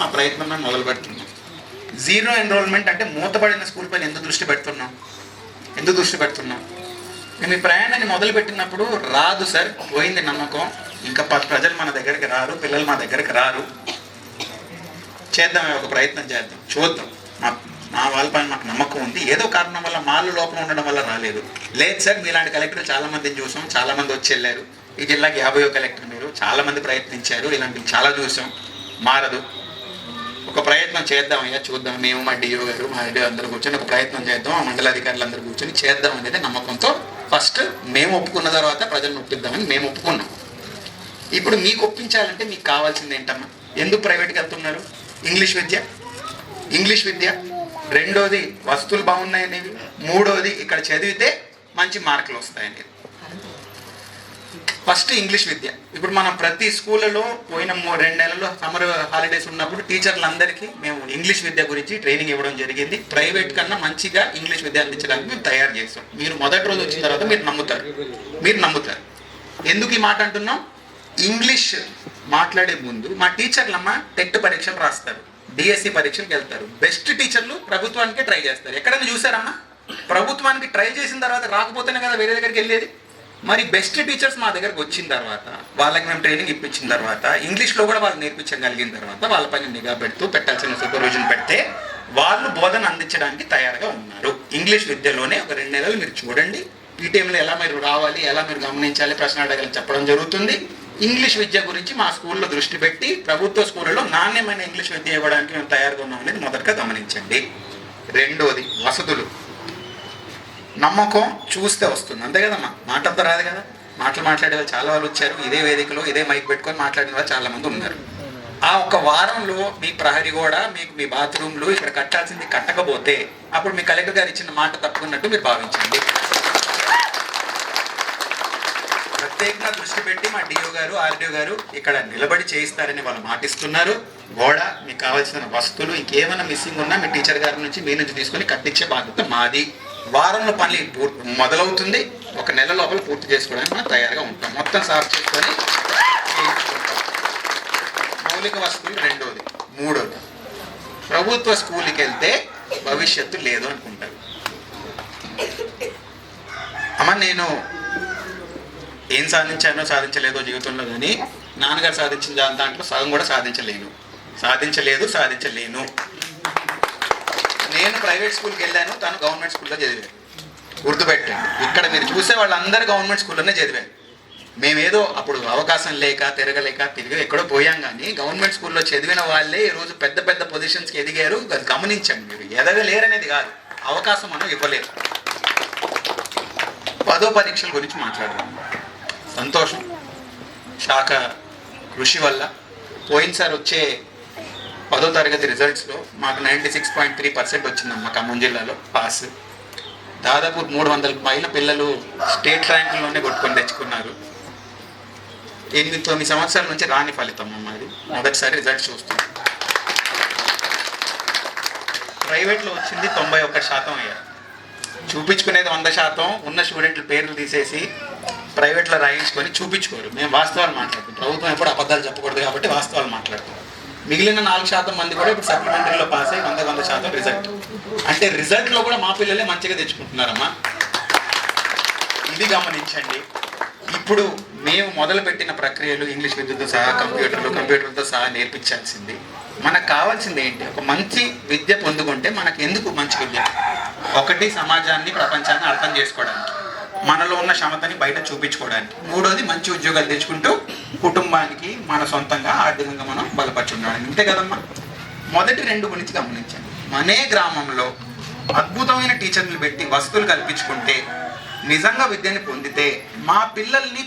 మా ప్రయత్నం మేము మొదలు పెడుతున్నాం జీరో ఎన్రోల్మెంట్ అంటే మూతపడిన స్కూల్ పైన ఎందుకు దృష్టి పెడుతున్నాం? ఎందుకు దృష్టి పెడుతున్నాం? మేము ఈ ప్రయాణాన్ని మొదలు పెట్టినప్పుడు రాదు సార్ పోయింది నమ్మకం. ఇంకా ప- ప్రజలు మన దగ్గరికి రారు పిల్లలు మా దగ్గరికి రారు. చేద్దాం ఒక ప్రయత్నం చేద్దాం చూద్దాం. మా మా వాళ్ళపైన మాకు నమ్మకం ఉంది. ఏదో కారణం వల్ల మాళ్ళు లోపం ఉండడం వల్ల రాలేదు. లేదు సార్ మీలాంటి కలెక్టర్ చాలా మందిని చూసాం చాలా మంది వచ్చి వెళ్ళారు. ఈ జిల్లాకి యాభై కలెక్టర్ మీరు చాలా మంది ప్రయత్నించారు. ఇలాంటివి చాలా చూసాం. మారదు. ఒక ప్రయత్నం చేద్దాం అయ్యా చూద్దాం. మేము మా డిఓ గారు మా ఐడియో అందరూ కూర్చొని ఒక ప్రయత్నం చేద్దాం. ఆ మండలాధికారులు అందరూ కూర్చొని చేద్దాం అనేది నమ్మకంతో ఫస్ట్ మేము ఒప్పుకున్న తర్వాత ప్రజలను ఒప్పిద్దామని మేము ఒప్పుకున్నాం. ఇప్పుడు మీకు ఒప్పించాలంటే మీకు కావాల్సింది ఏంటమ్మా? ఎందుకు ప్రైవేట్కి వెళ్తున్నారు? ఇంగ్లీష్ విద్య? ఇంగ్లీష్ విద్య. రెండోది వస్తువులు బాగున్నాయనేవి. మూడోది ఇక్కడ చదివితే మంచి మార్కులు వస్తాయనేది. ఫస్ట్ ఇంగ్లీష్ విద్య. ఇప్పుడు మనం ప్రతి స్కూళ్ళలో పోయిన రెండు నెలల్లో సమ్మర్ హాలిడేస్ ఉన్నప్పుడు టీచర్లందరికీ మేము ఇంగ్లీష్ విద్య గురించి ట్రైనింగ్ ఇవ్వడం జరిగింది. ప్రైవేట్ కన్నా మంచిగా ఇంగ్లీష్ విద్య అందించడానికి మేము తయారు చేస్తాం. మీరు మొదటి రోజు వచ్చిన తర్వాత మీరు నమ్ముతారు. మీరు నమ్ముతారు. ఎందుకు ఈ మాట అంటున్నాం? ఇంగ్లీష్ మాట్లాడే ముందు మా టీచర్లమ్మ టెట్ పరీక్షలు రాస్తారు. డిఎస్సి పరీక్షలకు వెళ్తారు. బెస్ట్ టీచర్లు ప్రభుత్వానికే ట్రై చేస్తారు. ఎక్కడైనా చూసారమ్మా? ప్రభుత్వానికి ట్రై చేసిన తర్వాత రాకపోతేనే కదా వేరే దగ్గరికి వెళ్ళేది? మరి బెస్ట్ టీచర్స్ మా దగ్గరకు వచ్చిన తర్వాత వాళ్ళకి మేము ట్రైనింగ్ ఇప్పించిన తర్వాత ఇంగ్లీష్లో కూడా వాళ్ళు నేర్పించగలిగిన తర్వాత వాళ్ళ పైన నిఘా పెడుతూ పెట్టాల్సిన సూపర్విజన్ పెడితే వాళ్ళు బోధన అందించడానికి తయారుగా ఉన్నారు. ఇంగ్లీష్ విద్యలోనే ఒక రెండు నెలలు మీరు చూడండి. ఈ టైంలో ఎలా మీరు రావాలి ఎలా మీరు గమనించాలి ప్రశ్న అడగాలని చెప్పడం జరుగుతుంది. ఇంగ్లీష్ విద్య గురించి మా స్కూల్లో దృష్టి పెట్టి ప్రభుత్వ స్కూళ్ళలో నాణ్యమైన ఇంగ్లీష్ విద్య ఇవ్వడానికి మేము తయారుగా ఉన్నాం అనేది మొదటగా గమనించండి. రెండోది వసతులు. నమ్మకం చూస్తే వస్తుంది. అంతే కదమ్మా? మాటలతో రాదు కదా? మాటలు మాట్లాడే వాళ్ళు చాలా వాళ్ళు వచ్చారు. ఇదే వేదికలో ఇదే మైక్ పెట్టుకొని మాట్లాడిన వాళ్ళు చాలా మంది ఉన్నారు. ఆ ఒక వారంలో మీ ప్రహరీ కూడా మీకు మీ బాత్రూమ్లు ఇక్కడ కట్టాల్సింది కట్టకపోతే అప్పుడు మీ కలెక్టర్ గారు ఇచ్చిన మాట తప్పుకున్నట్టు మీరు భావించండి. ప్రత్యేకంగా దృష్టి పెట్టి మా డిఓ గారు ఆర్డిఓ గారు ఇక్కడ నిలబడి చేయిస్తారని వాళ్ళు మాటిస్తున్నారు. గోడ మీకు కావాల్సిన వస్తువులు ఇంకేమైనా మిస్సింగ్ ఉన్నా మీ టీచర్ గారి నుంచి మీ నుంచి తీసుకొని కట్టించే బాధ్యత మాది. వారంలో పని పూర్తి మొదలవుతుంది. ఒక నెల లోపల పూర్తి చేసుకోవడానికి మనం తయారుగా ఉంటాం. మొత్తం సాఫ్ చేసుకొని మౌలిక వస్తువులు రెండోది. మూడోది. ప్రభుత్వ స్కూల్కి వెళ్తే భవిష్యత్తు లేదు అనుకుంటారు. అమ్మ నేను ఏం సాధించానో సాధించలేదో జీవితంలో కానీ నాన్నగారు సాధించిన దాంట్లో సగం కూడా సాధించలేను. సాధించలేదు సాధించలేను. నేను ప్రైవేట్ స్కూల్కి వెళ్ళాను తను గవర్నమెంట్ స్కూల్లో చదివాను గుర్తుపెట్టండి. ఇక్కడ మీరు చూసే వాళ్ళందరూ గవర్నమెంట్ స్కూల్లోనే చదివారు. మేమేదో అప్పుడు అవకాశం లేక తిరగలేక తిరిగి ఎక్కడో పోయాం కానీ గవర్నమెంట్ స్కూల్లో చదివిన వాళ్ళే ఈరోజు రోజు పెద్ద పెద్ద పొజిషన్స్కి ఎదిగారు. అది గమనించండి మీరు. ఎదగలేరనేది కాదు. అవకాశం మనం ఇవ్వలేరు పదో పరీక్షల గురించి మాట్లాడదాం. సంతోషం. శాఖ కృషి వల్ల పోయినసారి వచ్చే పదో తరగతి రిజల్ట్స్లో మాకు ninety six point three percent వచ్చిందమ్మా ఖమ్మం జిల్లాలో పాస్ దాదాపు మూడు వందల పైన పిల్లలు స్టేట్ ర్యాంకుల్లోనే కొట్టుకొని తెచ్చుకున్నారు. ఎనిమిది తొమ్మిది సంవత్సరాల నుంచి రాని ఫలితం అమ్మ అది మొదటిసారి రిజల్ట్ చూస్తున్నాం. ప్రైవేట్లో వచ్చింది తొంభై ఒక్క శాతం అయ్యారు చూపించుకునేది వంద శాతం ఉన్న స్టూడెంట్ల పేర్లు తీసేసి ప్రైవేట్లో రాయించుకొని చూపించుకోరు. మేము వాస్తవాలు మాట్లాడుతాం ప్రభుత్వం ఎప్పుడు అబద్ధాలు చెప్పకూడదు కాబట్టి వాస్తవాలు మాట్లాడుతాం మిగిలిన నాలుగు శాతం మంది కూడా ఇప్పుడు సప్లిమెంటరీలో పాస్ అయ్యి వంద వంద శాతం రిజల్ట్ అంటే రిజల్ట్లో కూడా మా పిల్లలే మంచిగా తెచ్చుకుంటున్నారమ్మా. ఇది గమనించండి. ఇప్పుడు మేము మొదలుపెట్టిన ప్రక్రియలు ఇంగ్లీష్ విద్యతో సహా కంప్యూటర్లు కంప్యూటర్తో సహా నేర్పించాల్సింది. మనకు కావాల్సింది ఏంటి? ఒక మంచి విద్య పొందుకుంటే మనకు ఎందుకు మంచి విద్య? ఒకటి సమాజాన్ని ప్రపంచాన్ని అర్థం చేసుకోవడానికి. మనలో ఉన్న క్షమతని బయట చూపించుకోవడానికి. మూడోది మంచి ఉద్యోగాలు తెచ్చుకుంటూ కుటుంబానికి మన సొంతంగా ఆర్థికంగా మనం బలపరుచుకోవడానికి. అంతే కదమ్మా? మొదటి రెండు గురించి గమనించండి. మనే గ్రామంలో అద్భుతమైన టీచర్లు పెట్టి వసతులు కల్పించుకుంటే నిజంగా విద్యని పొందితే మా పిల్లల్ని